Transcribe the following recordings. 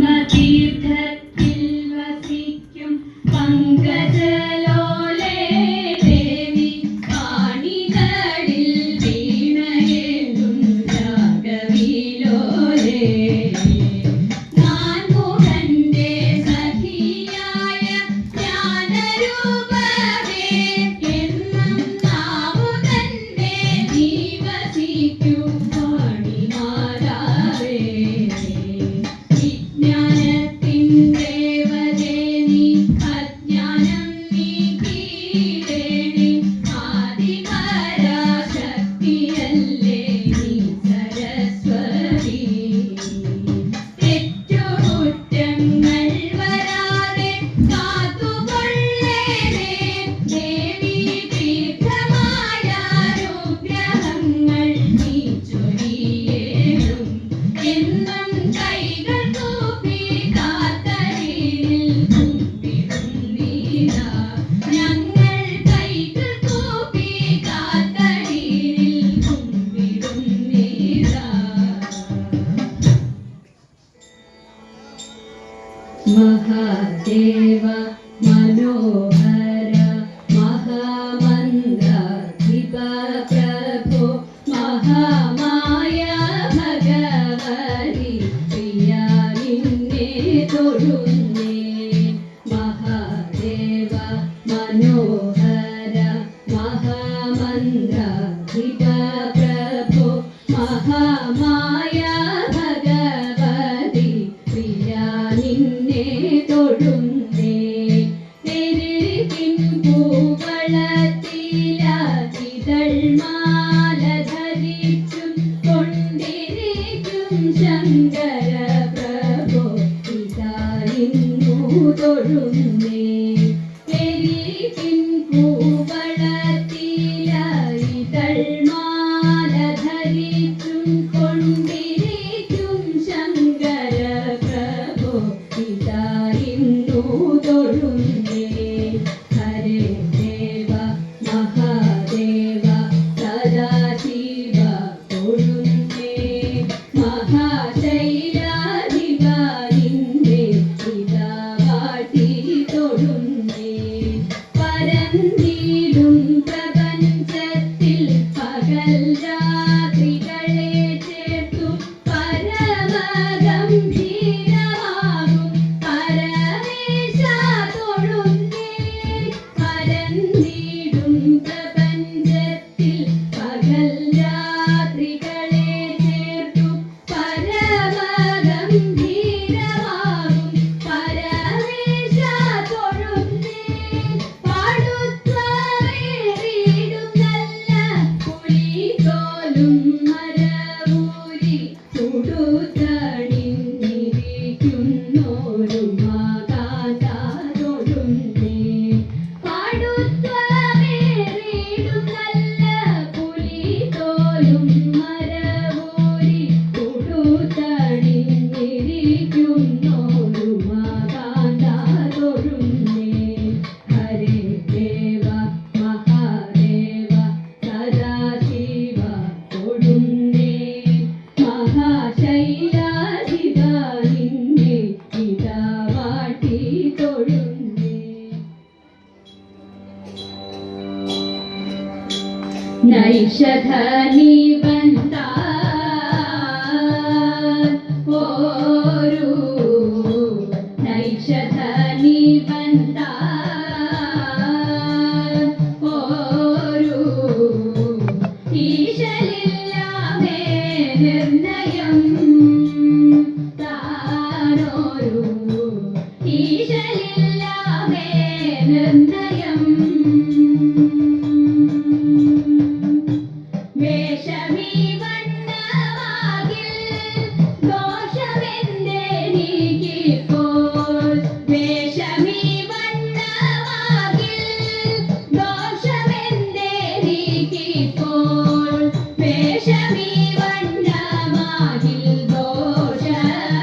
నా తీర్థ പ്രഭോ ഹർഷധനി ബന്ധ ഓരു നൈഷധനി ബന്ധ ഓരു ഈശലില്ലാതെ നിർണയം താനോരു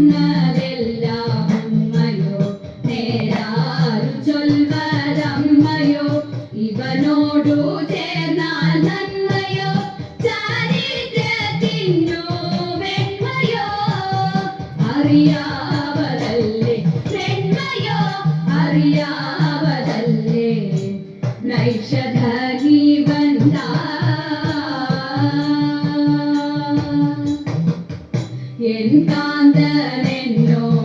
Anna del என் காந்தன் என்னோ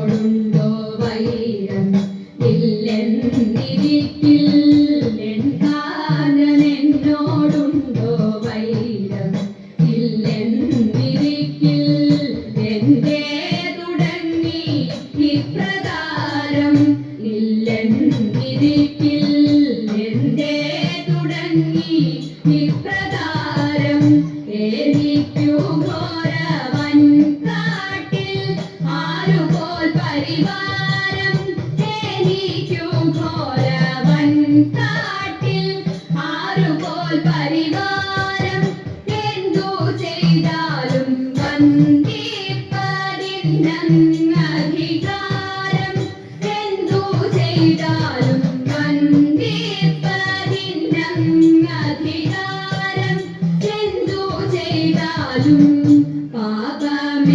പാപമേതാപചാരണം.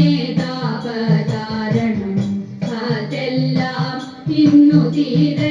അതെല്ലാം ഇന്നു തീരെ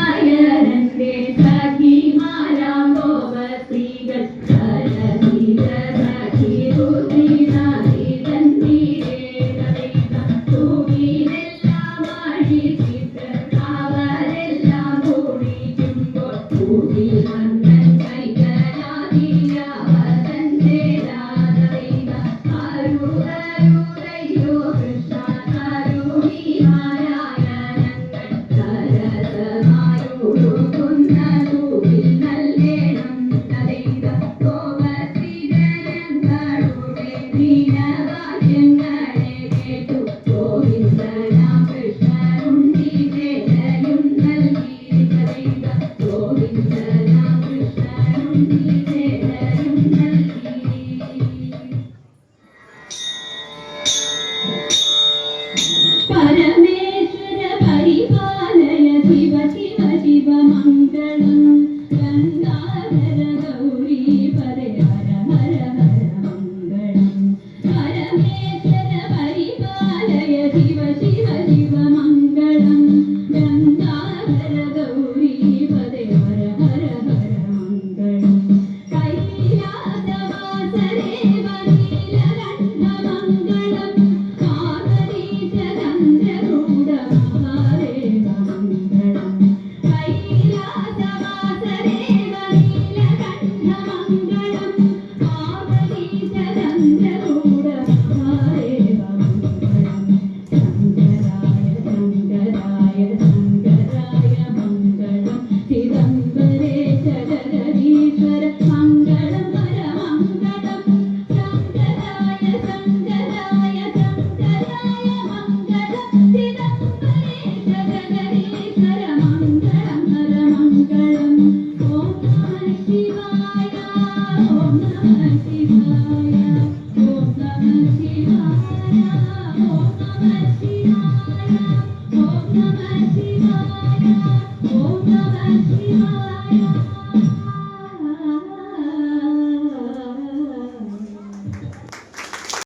Yeah.